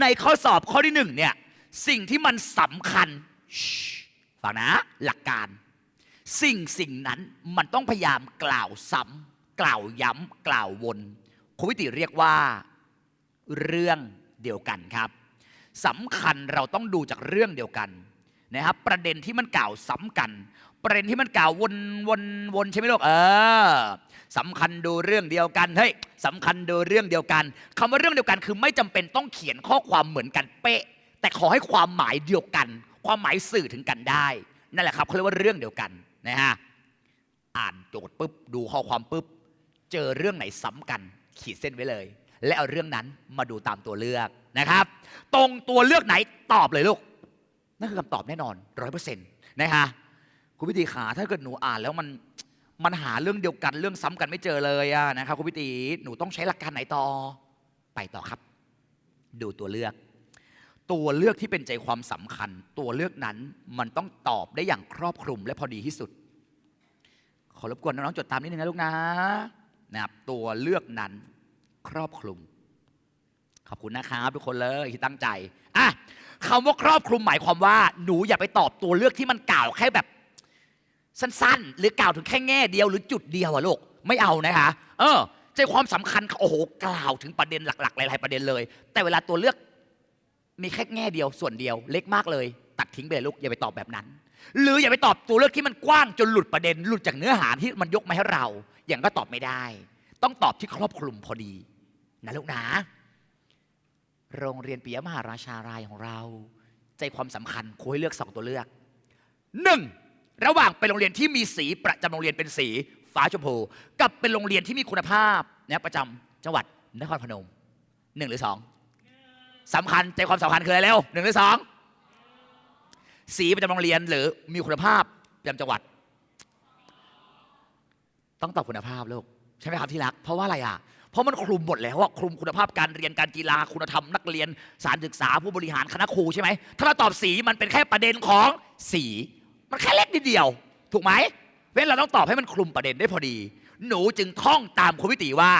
ในข้อสอบข้อที่หนึ่งเนี่ยสิ่งที่มันสำคัญฟังนะหลักการ สิ่งสิ่งนั้นมันต้องพยายามกล่าวซ้ำกล่าวย้ำกล่าววนคุณวิติเรียกว่าเรื่องเดียวกันครับสำคัญเราต้องดูจากเรื่องเดียวกันนะครับประเด็นที่มันกล่าวซ้ำกัน ประเด็นที่มันกล่าววนวนวนใช่ไหมลูกเออ สำคัญดูเรื่องเดียวกันเฮ้ยสำคัญดูเรื่องเดียวกันคำว่าเรื่องเดียวกันคือไม่จำเป็นต้องเขียนข้อความเหมือนกันเป๊ะ แต่ขอให้ความหมายเดียวกัน ความหมายสื่อถึงกันได้ นั่นแหละครับเขาเรียกว่าเรื่องเดียวกันนะฮะอ่านโจทย์ปุ๊บดูข้อความปุ๊บเจอเรื่องไหนซ้ำกัน ขีดเส้นไว้เลย และเอาเรื่องนั้นมาดูตามตัวเลือกนะครับ ตรงตัวเลือกไหนตอบเลยลูกนั่นคือคำตอบแน่นอนร้อยเปอร์เซ็นต์นะฮะคุณพิธีขาถ้าเกิดหนูอ่านแล้วมัน มันหาเรื่องเดียวกันเรื่องซ้ำกันไม่เจอเลยอะนะครับคุณพิธีหนูต้องใช้หลักการไหนต่อไปต่อครับ ดูตัวเลือก ตัวเลือกที่เป็นใจความสำคัญ ตัวเลือกนั้นมันต้องตอบได้อย่างครอบคลุมและพอดีที่สุด ขอรบกวนน้องๆจดตามนิดนึงนะลูกนะนะครับตัวเลือกนั้นครอบคลุม ขอบคุณนะครับทุกคนเลยที่ตั้งใจอะคำว่าครอบคลุมหมายความว่า หนูอย่าไปตอบตัวเลือกที่มันกล่าวแค่แบบ สั้นๆ หรือกล่าวถึงแค่แง่เดียวหรือจุดเดียวอะลูกไม่เอานะคะเออใจความสำคัญโอ้โหกล่าวถึงประเด็นหลักๆหลายๆประเด็นเลย แต่เวลาตัวเลือกมีแค่แง่เดียวส่วนเดียวเล็กมากเลย ตัดทิ้งไปเลยลูกอย่าไปตอบแบบนั้น หรืออย่าไปตอบตัวเลือกที่มันกว้างจนหลุดประเด็นหลุดจากเนื้อหาที่มันยกมาให้เรา อย่างก็ตอบไม่ได้ ต้องตอบที่ครอบคลุมพอดีนะลูกนะโรงเรียนปิยมหาราชารายของเรา ใจความสำคัญครูให้เลือกสองตัวเลือกหนึ่ง ระหว่างเป็นโรงเรียนที่มีสีประจำโรงเรียนเป็นสีฟ้าชมพู กับเป็นโรงเรียนที่มีคุณภาพนะประจำจังหวัดนครพนมหนึ่งหรือสองสำคัญใจความสำคัญคืออะไรเร็วหนึ่งหรือสองสีประจำโรงเรียนหรือมีคุณภาพประจำจังหวัด ต้องตอบคุณภาพลูกใช่ไหมครับที่รัก เพราะว่าอะไรอะเพราะมันคลุมหมดแล้วอะคลุมคุณภาพการเรียนการกีฬาคุณธรรมนักเรียนสารศึกษาผู้บริหารคณะครูใช่ไหมถ้าเราตอบสีมันเป็นแค่ประเด็นของสี มันแค่เล็กนิดเดียว ถูกไหมเพราะฉะนั้นเราต้องตอบให้มันคลุมประเด็นได้พอดี หนูจึงท่องตามคุณวิติว่า